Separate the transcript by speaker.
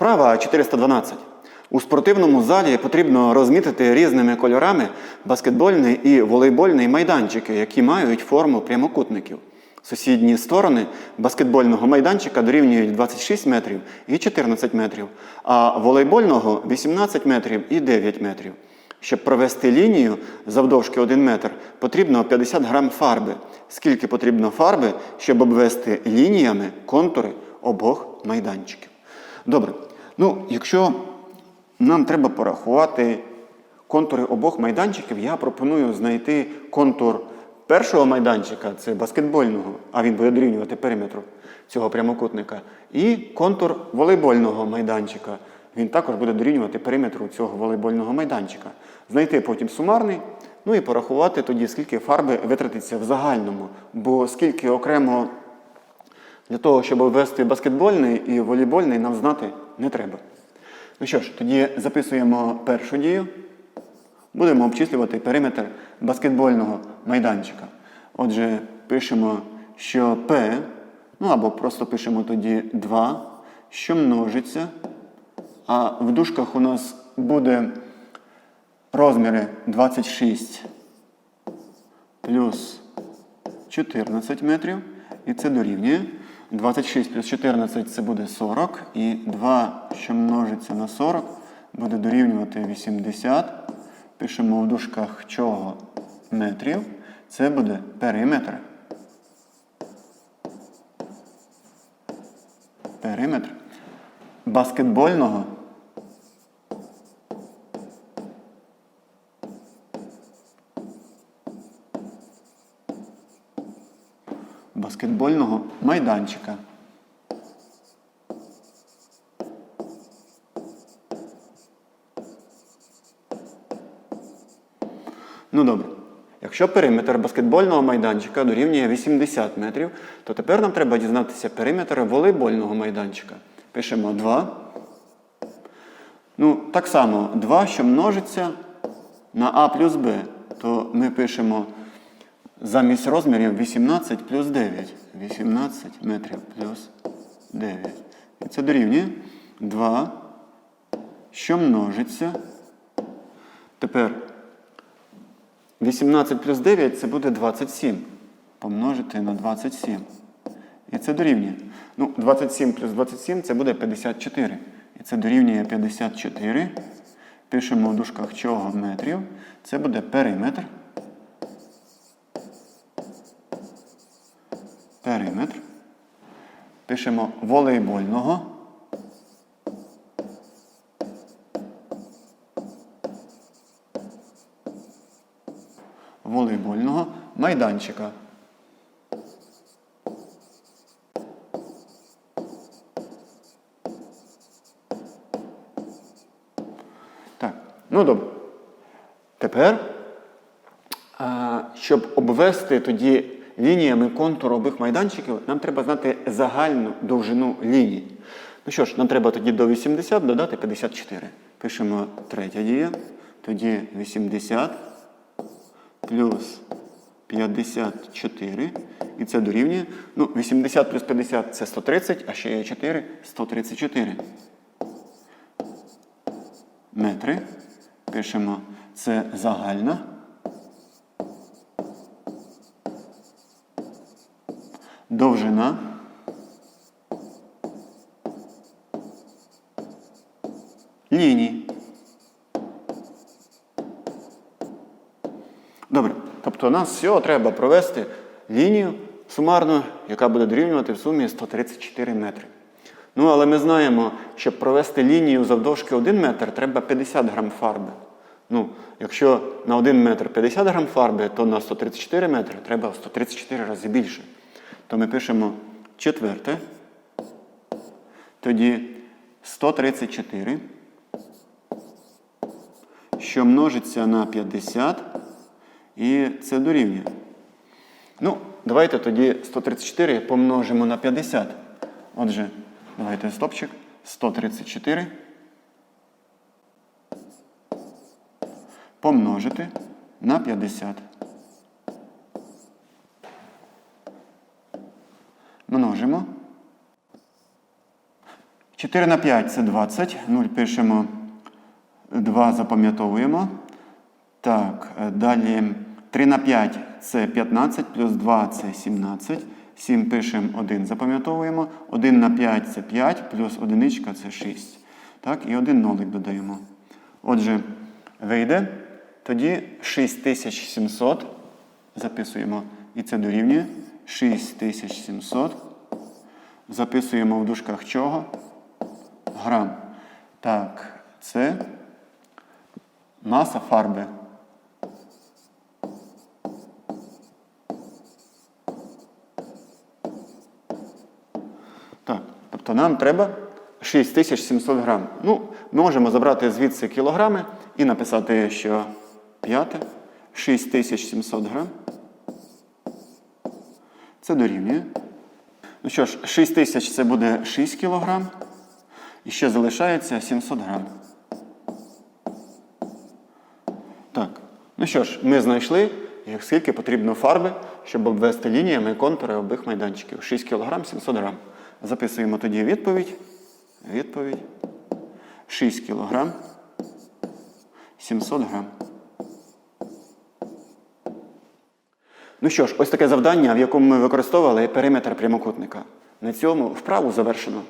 Speaker 1: Вправа 412. У спортивному залі потрібно розмітити різними кольорами баскетбольний і волейбольний майданчики, які мають форму прямокутників. Сусідні сторони баскетбольного майданчика дорівнюють 26 метрів і 14 метрів, а волейбольного 18 метрів і 9 метрів. Щоб провести лінію завдовжки 1 метр, потрібно 50 грам фарби. Скільки потрібно фарби, щоб обвести лініями контури обох майданчиків? Добре. Ну, якщо нам треба порахувати контури обох майданчиків, я пропоную знайти контур першого майданчика, це баскетбольного, а він буде дорівнювати периметру цього прямокутника, і контур волейбольного майданчика. Він також буде дорівнювати периметру цього волейбольного майданчика. Знайти потім сумарний, ну і порахувати тоді, скільки фарби витратиться в загальному, бо скільки окремо для того, щоб ввести баскетбольний і волейбольний, нам знати не треба. Ну що ж, тоді записуємо першу дію. Будемо обчислювати периметр баскетбольного майданчика. Отже, пишемо, що P, ну або просто пишемо тоді 2, що множиться. А в дужках у нас буде розміри 26 плюс 14 метрів. І це дорівнює. 26 плюс 14 це буде 40. І 2, що множиться на 40, буде дорівнювати 80. Пишемо в дужках чого метрів. Це буде периметр. Периметр баскетбольного баскетбольного майданчика. Ну добре. Якщо периметр баскетбольного майданчика дорівнює 80 метрів, то тепер нам треба дізнатися периметр волейбольного майданчика. Пишемо 2. Ну, так само 2, що множиться на А плюс Б, то ми пишемо замість розмірів 18 плюс 9. 18 метрів плюс 9. І це дорівнює 2, що множиться. Тепер 18 плюс 9 це буде 27. Помножити на 27. І це дорівнює. Ну, 27 плюс 27 це буде 54. І це дорівнює 54. Пишемо в дужках чого метрів. Це буде периметр. Периметр. Пишемо волейбольного. Волейбольного майданчика. Так, ну добре. Тепер, щоб обвести тоді лініями контур обох майданчиків, нам треба знати загальну довжину ліній. Ну що ж, нам треба тоді до 80 додати 54. Пишемо третя дія. Тоді 80 плюс 54. І це дорівнює. Ну, 80 плюс 50 це 130, а ще є 4 134 метри. Пишемо це загальна. Довжина. Лінії. Добре. Тобто нам всього треба провести лінію сумарну, яка буде дорівнювати в сумі 134 метри. Ну, але ми знаємо, щоб провести лінію завдовжки 1 метр, треба 50 грам фарби. Ну, якщо на 1 метр 50 грам фарби, то на 134 метри треба в 134 рази більше. То ми пишемо четверте. Тоді 134, що множиться на 50, і це дорівнює. Ну, давайте тоді 134 помножимо на 50. Отже, давайте стопчик. 134. Помножити на 50. Множимо. 4 на 5 це 20. 0 пишемо. 2 запам'ятовуємо. Так, далі 3 на 5 це 15, плюс 2 це 17. 7 пишемо 1, запам'ятовуємо. 1 на 5 це 5, плюс одиничка це 6. Так, і один нолик додаємо. Отже, вийде. Тоді 6700 записуємо. І це дорівнює 6700. Записуємо в дужках чого? Грам. Так, це маса фарби. Так, тобто нам треба 6700 грам. Ну, можемо забрати звідси кілограми і написати, що п'яте 6700 грам. Це дорівнює. Ну що ж, 6000 це буде 6 кілограм. І ще залишається 700 грам. Так. Ну що ж, ми знайшли, скільки потрібно фарби, щоб обвести лініями контури обох майданчиків. 6 кг 700 грам. Записуємо тоді відповідь. Відповідь. 6 кг 700 грам. Ну що ж, ось таке завдання, в якому ми використовували периметр прямокутника. На цьому вправу завершено.